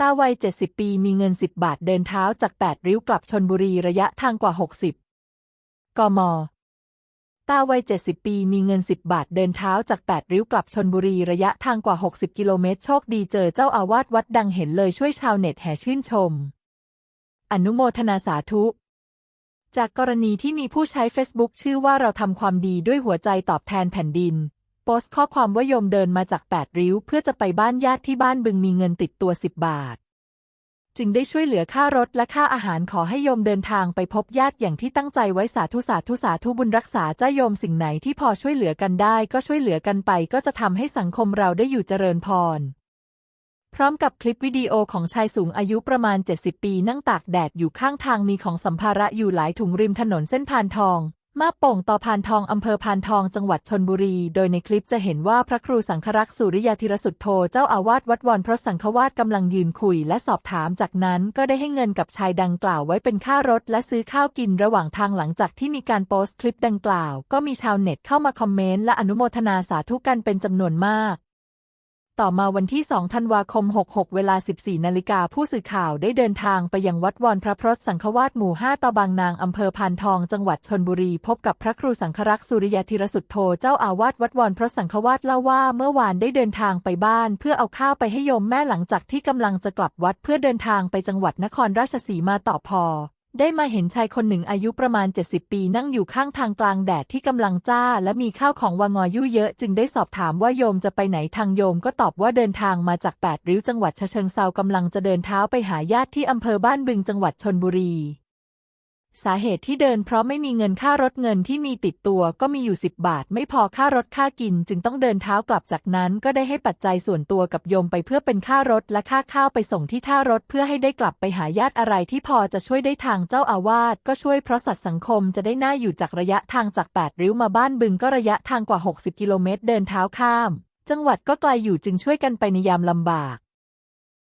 ตาวัย 70 ปีมีเงิน 10 บาทเดินเท้าจาก 8 ริ้วกลับชนบุรีระยะทางกว่า 60 กม ตาวัย 70 ปีมีเงิน 10 บาทเดินเท้าจาก 8 ริ้วกลับชนบุรีระยะทางกว่า 60 กิโลเมตร โชคดีเจอเจ้าอาวาสวัดดังเห็นเลยช่วยชาวเน็ตแห่ชื่นชม อนุโมทนาสาธุ จากกรณีที่มีผู้ใช้ Facebook ชื่อว่าเราทำความดีด้วยหัวใจตอบแทนแผ่นดิน โพสต์ข้อความว่าโยมเดินมาจาก 8 ริ้ว เพื่อจะไปบ้านญาติที่บ้านบึงมีเงินติดตัว 10 บาท จึงได้ช่วยเหลือค่ารถและค่าอาหารขอให้โยมเดินทางไปพบญาติอย่างที่ตั้งใจไว้สาธุสาธุสาธุบุญรักษาเจ้าโยมสิ่งไหนที่พอช่วยเหลือกันได้ ก็ช่วยเหลือกันไป ก็จะทำให้สังคมเราได้อยู่เจริญพรพร้อมกับคลิปวิดีโอของชายสูงอายุประมาณ 70 ปีนั่งตากแดดอยู่ข้างทางมีของสัมภาระอยู่หลายถุงริมถนนเส้นพานทอง มาโป่งต่อพานทองอำเภอพานทองจังหวัดชนบุรี โดยในคลิปจะเห็นว่าพระครูสังฆรักษ์สุริยาธิรสุทโธเจ้าอาวาสวัดวรพระสังฆวาสกำลังยืนคุยและสอบถามจากนั้นก็ได้ให้เงินกับชายดังกล่าวไว้เป็นค่ารถและซื้อข้าวกินระหว่างทางหลังจากที่มีการโพสต์คลิปดังกล่าว ก็มีชาวเน็ตเข้ามาคอมเมนต์และอนุโมทนาสาธุกันเป็นจำนวนมาก ต่อมาวันที่ 2 ธันวาคม 66 เวลา 14 นาฬิกาผู้สื่อข่าวได้เดินทางไปยังวัดวรพระพรตสังฆวาสหมู่ 5ตอบางนางอำเภอพานทอง จังหวัดชนบุรี พบกับพระครูสังฆรักษ์สุริยธิรสุทโธเจ้าอาวาสวัดวรพระสังฆวาสเล่าว่าเมื่อวานได้เดินทางไปบ้าน เพื่อเอาข้าวไปให้โยมแม่หลังจากที่กำลังจะกลับวัดเพื่อเดินทางไปจังหวัดนครราชสีมาต่อพอ ได้มาเห็นชายคนหนึ่งอายุประมาณ 70 ปีนั่งอยู่ข้างทางกลางแดดที่กำลังจ้า และมีข้าวของวางอยุ่เยอะ จึงได้สอบถามว่าโยมจะไปไหนทางโยมก็ตอบว่าเดินทางมาจากแปดริ้วจังหวัดชะเชิงเซากำลังจะเดินเท้าไปหาญาติที่อำเภอบ้านบึงจังหวัดชนบุรี สาเหตุที่เดินเพราะไม่มีเงินค่ารถเงินที่มีติดตัวก็มีอยู่10บาท ไม่พอค่ารถค่ากิน จึงต้องเดินเท้ากลับจากนั้น ก็ได้ให้ปัจจัยส่วนตัวกับโยมไปเพื่อเป็นค่ารถและค่าข้าวไปส่งที่ท่ารถเพื่อให้ได้กลับไปหาญาติอะไรที่พอจะช่วยได้ทางเจ้าอาวาสก็ช่วยเพราะสัตว์สังคมจะได้น่าอยู่จากระยะทางจาก 8 ริ้วมาบ้านบึงก็ระยะทางกว่า 60 กิโลเมตร เดินเท้าข้าม จังหวัดก็ไกลอยู่จึงช่วยกันไปในยามลำบาก